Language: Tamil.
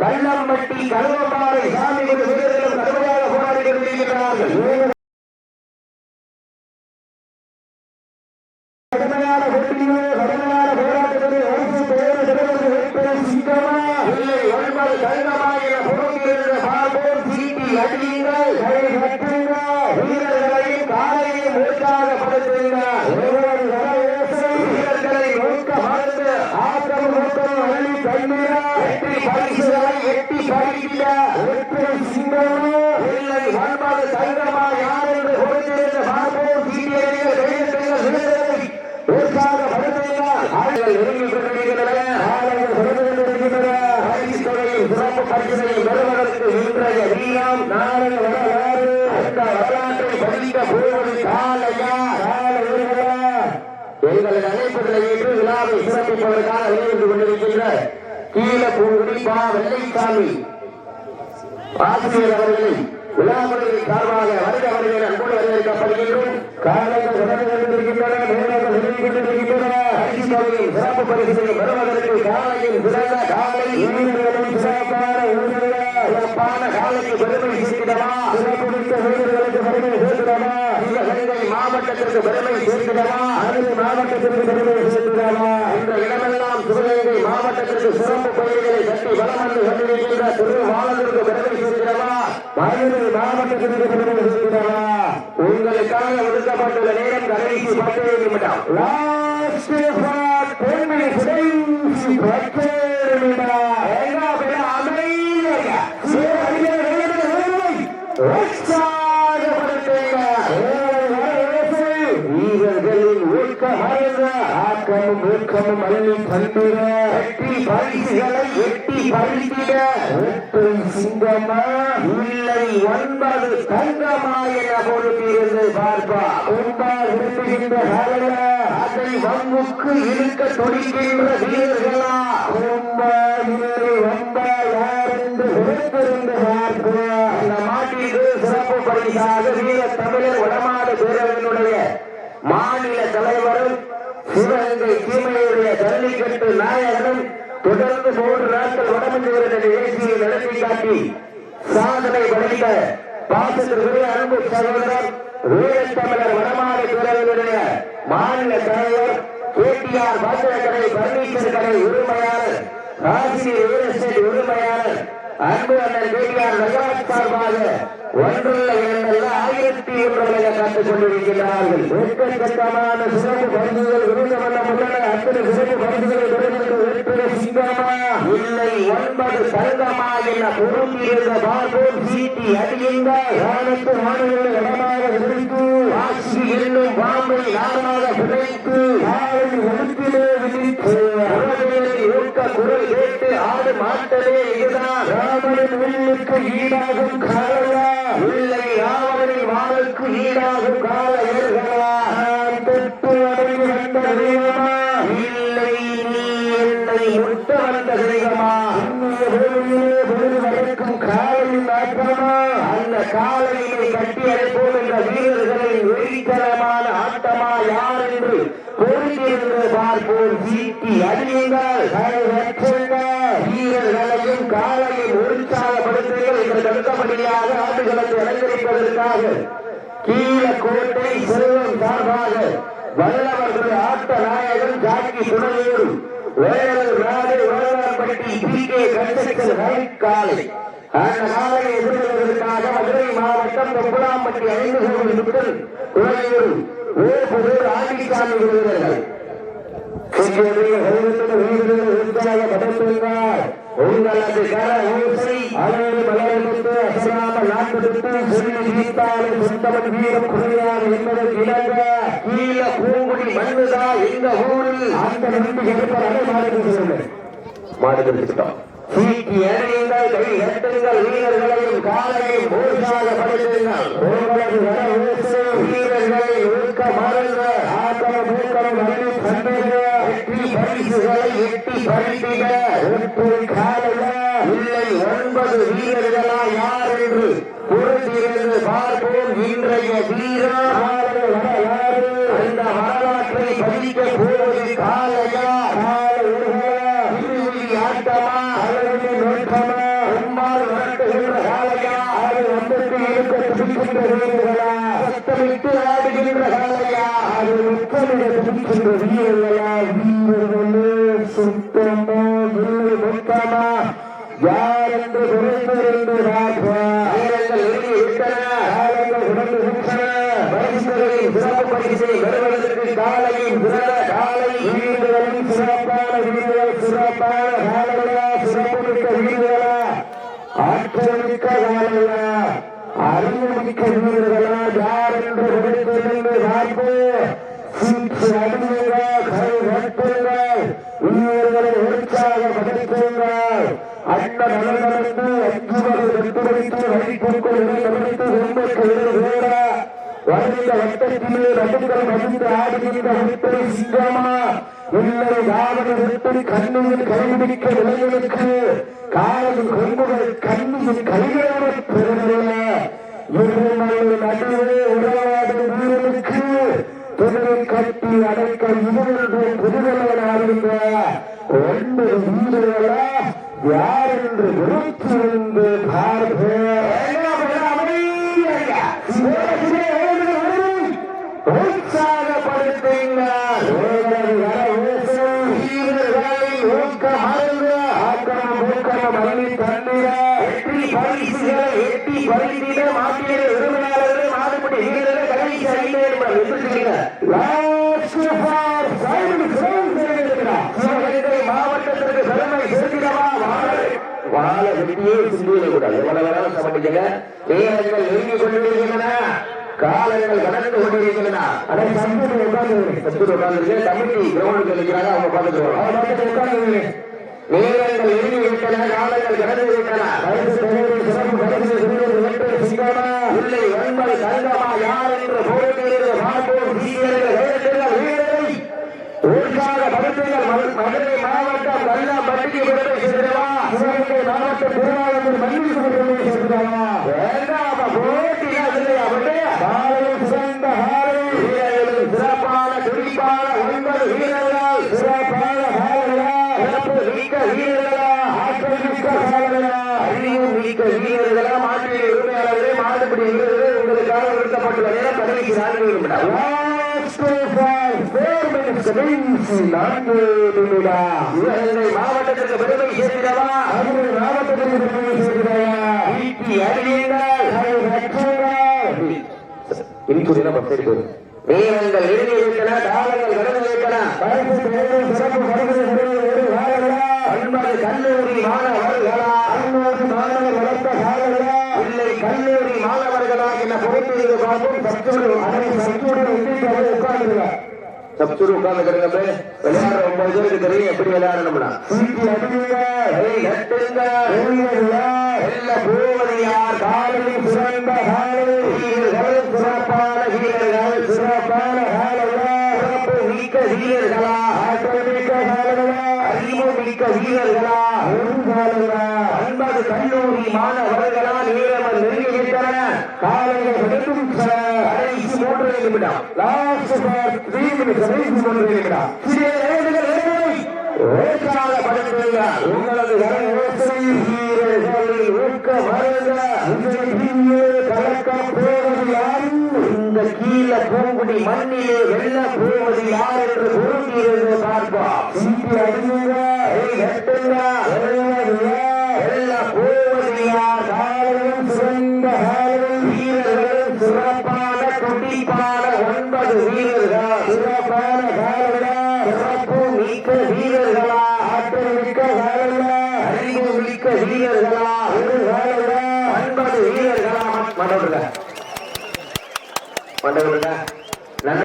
கள்ளம்பட்டி கருவம்பாறை சாமி குரு வீரர்களும் கடுமையாக போராடி கொண்டிருக்கிறார்கள் கடுமையான போட்டியிலே கடுமையான போராட்டத்திலே அரசு பேரு சிறப்பு வைப்பதும் சிங்கமா இல்லை ஒன்பது கடினமாகிற பொருளிலிருந்து பார்ப்போம் சீட்டி அடியுங்கள் கை கட்டுங்கள் வீரர்களையும் காலையும் உற்சாகப்படுத்துங்கள் ஒருவர் வரவேற்று வீரர்களை நோக்க மறந்து ஆக்கம் நோக்கம் அள்ளி தண்ணீரா வெற்றி பரிசுகளை எட்டி பறிக்கிட வெற்றி சிங்கமா இல்லை ஒன்பது தங்கமா யார் என்று கொடுத்திருந்த பார்ப்போம் சீட்டி அடிகள் கையெழுத்துங்கள் வீரர்களை உற்சாகப்படுத்துங்கள் ஆளுகள் நெருங்கி கொண்டிருக்கின்றன ஆளுகள் சிறந்து பரிசு தொகையில் சிறப்பு பரிசுகளை பெறுவதற்கு இன்றைய வீரம் நாளை வரலாறு. அந்த வரலாற்றை பதிக்க போவது காலையா? கால எங்களது அழைப்புகளை ஏற்று விழாவை சிறப்பிப்பதற்காக கொண்டிருக்கின்ற கீழ பூங்குடி பா வெள்ளைசாமி ஆசிரியர் அவர்களை விழாமுறையின் சார்பாக வருக வருகிற அன்போடு வரவேற்கப்படுகின்றோம். காலையில் சிறந்து கொண்டிருக்கின்றன. சிறப்பு பரிசுகளை பெறுவதற்கு காலையில் சிறந்த காலை. சிறப்பான வீரர்கள் சிறப்பான காலைக்கு பெருமை சேர்த்திடவா சிறப்பு மிக்க வீரர்களுக்கு பெருமை சேர்த்திடவா சிவகங்கை மாவட்டத்திற்கு பெருமை சேர்த்திடவா அனைத்து மாவட்டத்திற்கு பெருமை சேர்த்திடவா இந்த இடமெல்லாம் சிவகங்கை மாவட்டத்திற்கு சிறப்பு பயிர்களை கட்டி வளம் வந்து கொண்டிருக்கின்ற திருவாளருக்கு பெருமை சேர்த்திடவா மதுரை மாவட்டத்திற்கு பெருமை சேர்த்திடவா உங்களுக்காக ஒதுக்கப்பட்டுள்ள நேரம் கடைசி பத்து நிமிடம். லாஸ்ட் ஃபார் டென் மினிட்ஸ் கடைசி பத்து ஆக்கமும் ஊக்கமும் அள்ளி தந்திர எட்டி பரிசுகளை எட்டி பறித்திட எட்டும் சிங்கமா? இல்லை ஒன்பது தங்கமா என பொறுத்திருந்து பார்ப்பா. உண்டால் விரும்புகின்ற காலைய அதை வம்புக்கு இழுக்க துடிக்கின்ற வீரர்களா? ரொம்ப இல்லை ரொம்ப யார் என்று விரும்பிருந்து பார்ப்பா. இந்த மாட்டிற்கு சிறப்பு பரிசாக வீர தமிழர் வடமாடு பேரவையினுடைய மாநில தலைவர் சிவகங்கை தீமையுடைய ஜல்லிக்கட்டு நாயகனும் தொடர்ந்து மூன்று நாட்கள் வடமஞ்சூரின் நிகழ்ச்சியை நடத்தி காட்டி சாதனை படைத்த பாசத்திற்குரிய அன்பு சகோதரர் வீரத்தமிழர் வடமாடு பேரவையினுடைய மாநில தலைவர் கேடிஆர் பாத்திரக்கடை பர்னிச்சர் கடை உரிமையாளர் காசி ரியல் எஸ்டேட் உரிமையாளர் அன்பு அண்ணன் கேடிஆர் நகராஜ் சார்பாக ஒன்றுள்ள இரண்டல்ல ஆயிரத்தி ஒன்றுகளை காத்துக் கொண்டிருக்கிறார்கள் எக்கச்சக்கமான சிறப்பு பரிசுகள் விருந்த வண்ணம் உள்ளன அத்தனை சிறப்பு பரிசுகளை பெறுவதற்கு சிங்கமா இல்லை ஒன்பது தங்கமா என பொருந்திருந்த பார்ப்போம். சீட்டி அடியுங்க வானத்து வானங்களை இடமாக ஆடு மாட்டதே இதுதான். ராமனின் வில்லுக்கு ஈடாகும் காலையா இல்லை ராவணனின் வாளுக்கு ஈடாகும் காலையர்களா தொட்டு அடங்கி வந்த தெய்வமா? இல்லை நீ என்னை முட்ட வந்த தெய்வமா? வளர்க்கும் காலையின் ஆட்டமா அந்த காலையினை கட்டி அழைப்போம் என்ற வீரர்களின் வெறித்தனமான ஆட்டமா யார் என்று பொறுத்திருந்து பார்ப்போம். சீட்டி வெற்றுங்கள் காலையை உற்சாகப்படுத்துங்கள் என்று தடுக்கபடியாக ஆண்டுகளத்தை அலங்கரிப்பதற்காக கீழக்கோட்டை செல்வம் சார்பாக வல்லவர்கள் ஆட்ட நாயகன் ஜாக்கி துணையோடு வேலூர் நாடு வேளாண்பட்டி பி கே கண்டக்டர் காலை அந்த நாளை எதிர்கொள்வதற்காக மதுரை மாவட்டம் தொப்புளாம்பட்டி ஐந்து கோவில் சுற்றல் வேப்பூர் ஆண்டிசாமி உங்களது கர ஓசை அழகு மலர்ந்து அசராம நாட்டெடுத்து சொல்லி வீட்டாலும் சொந்தவன் வீரம் குறையாது என்பதற்கு இணங்க கீழ பூங்குடி மண்ணுதான் எங்க ஊரில் அந்த நம்பி எடுப்பார் அதை மாடுகள் சொல்லுங்க. மாடுகள் திட்டம். சீக்கி அடையுங்கள் கை எட்டுங்கள் வீரர்களையும் காலையும் உற்சாகப்படுத்துங்கள் உங்களது கர ஓசை வீரர்களை ஊக்க மறந்த ஆக்கம மூக்கம் அள்ளி தந்தது வெற்றி பரிசுகளை எட்டி பறித்திட ஒற்றை காலையா இல்லை ஒன்பது வீரர்களா யார் என்று பொறுத்திருந்து பார்ப்போம் இன்றைய வீரர் வரலாற்றை பதிக்க போவது காலையா ஆட்டமா அல்லது நோட்டமா உம்மால் காலையா அது இருக்க துடிக்கின்ற வீரர்களா சத்தமிட்டு ஆடுகின்ற காலையா அது முத்தமிட துடிக்கின்ற வீரர்களா வீரர்களே சுத்தமா இல்லை மொத்தமா யார் என்று குறைந்திருந்து வீரர்கள் எழுதி விட்டன காலங்கள் உடந்து விட்டன பரிசுகளின் சிறப்பு பரிசை பெறுவதற்கு காலையின் சிறந்த காலை சிறப்பான சிறப்பான குறைந்திருந்து பார்ப்போம் சீட்டு அடியுங்கள் கை கட்டுங்கள் வீரர்களை உற்சாகப்படுத்துங்கள் அண்ணன் நலனடைந்து அஞ்சுவதை வெட்டுரைத்து வழிபோக்கள் நிலைத்து ரொம்ப வேற வருகின்ற வட்டத்திலே நடுங்கள் மகிழ்ந்து ஆடுகின்ற விட்டை சிங்கமா? இல்லை காவல் கண்ணியில் கண்ணியில் நடுவே உறவாடும் கட்டி அடைக்க இவர்களுடைய புதுவலன் ஆடுகின்ற ஒன்பது வீரர்களா யார் என்று விருத்திருந்து எட்டி பரிசீல மாட்டிய உரிமையாளர்கள் மாடுபடி வீரர்கள் கடைசி ஐந்து மாவட்டத்திற்கு பெருமை சேர்க்கிறவா வாழ. வெட்டியே எவ்வளவு வேணாலும் நேரங்கள் நெருங்கி கொண்டிருக்கின்றன. காலங்கள் கடந்து கொண்டிருக்கின்றன. அதை உட்கார்ந்து உட்கார்ந்து கமிட்டி கிரௌண்டுக்கு இருக்கிறாங்க அவங்க உட்கார்ந்து நேரங்கள் நெருங்கி விட்டன காலங்கள் கடந்து விட்டன. சிறப்பு பெறுவது தங்கமா யார் என்று போட்டியிலிருந்து பார்ப்போம் வீரர்கள். படுத்துங்கள். மதுரை மாவட்டம் வெள்ளம் பட்டிக்கு விடுதலை சிவகங்கை மாவட்டம் திருவாரூர் மல்லிகை செய்கிறவா வேண்டாம போட்டியா இல்லையா காலையில் சிறந்த காலை வீரர்களும் சிறப்பான துடிப்பான ஒன்பது வீரர்கள் சிறப்பான காலைகளா சிறப்பு மிக்க வீரர்களா ஆற்றல் மிக்க காலைகளா அறிவு மிக்க வீரர்களா மாற்றிய உரிமையாளர்களே மாறுபடி வீரர்கள் உங்களுக்காக நிறுத்தப்பட்டுள்ள நேரம் பதவிக்கு நான்கு மாவட்டத்திற்கு பெருமை சேர்க்கிறவா மாவட்டத்திற்கு பெருமை சேர்க்கிறவா நேரங்கள் எழுதி விட்டன காலங்கள் கடந்து விட்டன பரிசு பெறும் சிறப்பு பரிசு பெறுவது ஒன்பது கல்லூரி மாணவர்களா கல்லூரி மாணவர் வளர்த்த காலங்களா இல்லை கல்லூரி மாணவர்களா என பொறுப்பிற்கு பார்ப்போம் சத்துரு அதை சத்துரு உட்கார்ந்து சப்சூர் உட்கார்ந்து விளையாடுற ஒன்பது பேருக்கு தெரியும் எப்படி விளையாடணும்னா. வெல்ல போவது யார் காலையில் சிறந்த காலையில் வீரர்கள் சிறப்பான வீரர்கள். சிறப்பான காலைகளா சிறப்பு மிக்க வீரர்களா? ஆற்றல் மிக்க காலங்களா அறிவு மிக்க வீரர்களா? காலங்களா கல்லூரி மாணவர்களா? நேரம் நெருங்கிவிட்டன காலையில் வெட்டும் கடைசி மூன்று நிமிடம். லாஸ்ட் ஃபார் த்ரீ மினிட்ஸ் கடைசி மூன்று நிமிடம். உங்களது போவது யார்? இந்த கீழ பூங்குடி மண்ணிலே வெல்ல போவது யார் என்று பொருந்தியிருந்து பார்ப்போம். வீரர்களா ஒரு ஒன்பது வீரர்களா